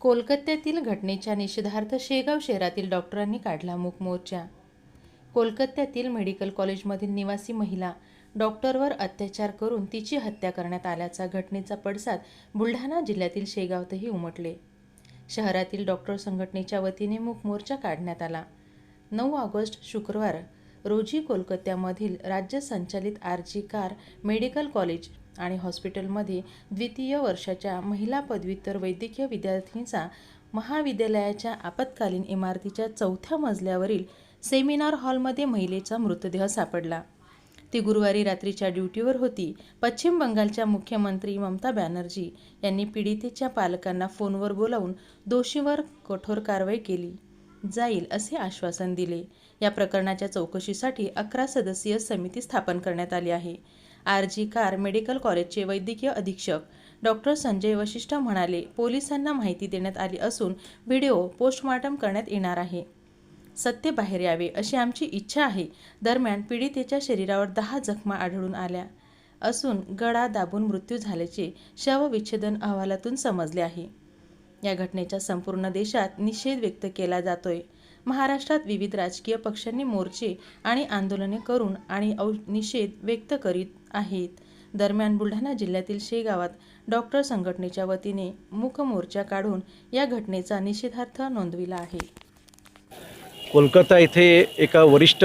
कोलकात्यातील घटनेच्या निषेधार्थ शेगाव शहरातील डॉक्टरांनी काढला मूक मोर्चा. कोलकात्यातील मेडिकल कॉलेजमधील निवासी महिला डॉक्टरवर अत्याचार करून तिची हत्या करण्यात आल्याचा घटनेचा पडसाद बुलढाणा जिल्ह्यातील शेगावतही उमटले. शहरातील डॉक्टर संघटनेच्या वतीने मूक मोर्चा काढण्यात आला. नऊ ऑगस्ट शुक्रवार रोजी कोलकात्यामधील राज्य संचालित R G Kar medical college आणि हॉस्पिटलमध्ये द्वितीय वर्षाच्या महिला पदव्युत्तर वैद्यकीय विद्यार्थींचा महाविद्यालयाच्या आपत्कालीन इमारतीच्या चौथ्या मजल्यावरील सेमिनार हॉलमध्ये महिलेचा मृतदेह सापडला. ती गुरुवारी रात्रीच्या ड्युटीवर होती. पश्चिम बंगालच्या मुख्यमंत्री ममता बॅनर्जी यांनी पीडितेच्या पालकांना फोनवर बोलावून दोषीवर कठोर कारवाई केली. जाईल असे आश्वासन दिले. या प्रकरणाच्या चौकशीसाठी अकरा सदस्यीय समिती स्थापन करण्यात आली आहे. आर जी कार मेडिकल कॉलेजचे वैद्यकीय अधीक्षक डॉक्टर संजय वशिष्ठ म्हणाले पोलिसांना माहिती देण्यात आली असून व्हिडिओ पोस्टमॉर्टम करण्यात येणार आहे. सत्य बाहेर यावे अशी आमची इच्छा आहे. दरम्यान पीडितेच्या शरीरावर दहा जखमा आढळून आल्या असून गळा दाबून मृत्यू झाल्याचे शवविच्छेदन अहवालातून समजले आहे. या घटनेचा संपूर्ण देशात निषेध व्यक्त केला जातोय. महाराष्ट्रात विविध राजकीय पक्षांनी मोर्चे आणि आंदोलने करून आणि औ निषेध व्यक्त करीत आहेत. दरम्यान बुलढाणा जिल्ह्यातील शेगावात डॉक्टर संघटनेच्या वतीने मुखमोर्चा मोर्चा काढून या घटनेचा निषेधार्थ नोंदविला आहे. कोलकाता येथे एका वरिष्ठ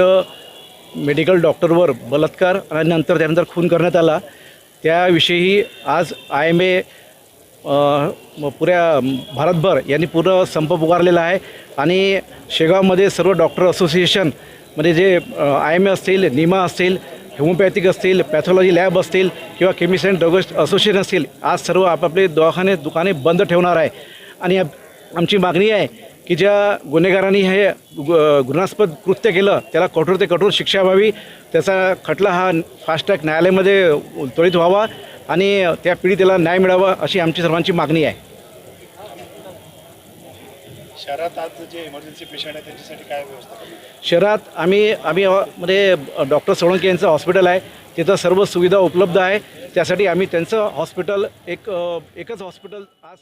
मेडिकल डॉक्टरवर बलात्कार आणि नंतर त्यानंतर खून करण्यात आला. त्याविषयी आज आय एम ए पुऱ्या भारतभर यांनी पूर्ण संप पुकारलेला आहे. आणि शेगावमध्ये सर्व डॉक्टर असोसिएशन म्हणजे जे आय एम ए असतील निमा असतील होमिओपॅथिक असतील पॅथॉलॉजी लॅब असतील किंवा केमिस्ट अँड ड्रग असोसिएशन असतील आज सर्व आपापले दवाखाने दुकाने बंद ठेवणार आहे. आणि आमची मागणी आहे की ज्या गुन्हेगारांनी हे गु- गुन्हास्पद कृत्य केलं त्याला कठोर ते कठोर शिक्षा व्हावी. त्याचा खटला हा फास्ट ट्रॅक न्यायालयामध्ये त्वरित व्हावा. आणि त्या पीडितेला न्याय मिळावा अशी आमची सर्वांची मागणी आहे. शहरात आज जे इमर्जन्सी पेशंट आहे त्यांच्यासाठी काय व्यवस्था? शहरात आम्ही आम्ही मध्ये डॉक्टर सोळंके यांचं हॉस्पिटल आहे. तिथं सर्व सुविधा उपलब्ध आहे. त्यासाठी आम्ही त्यांचं हॉस्पिटल एक एकच हॉस्पिटल आज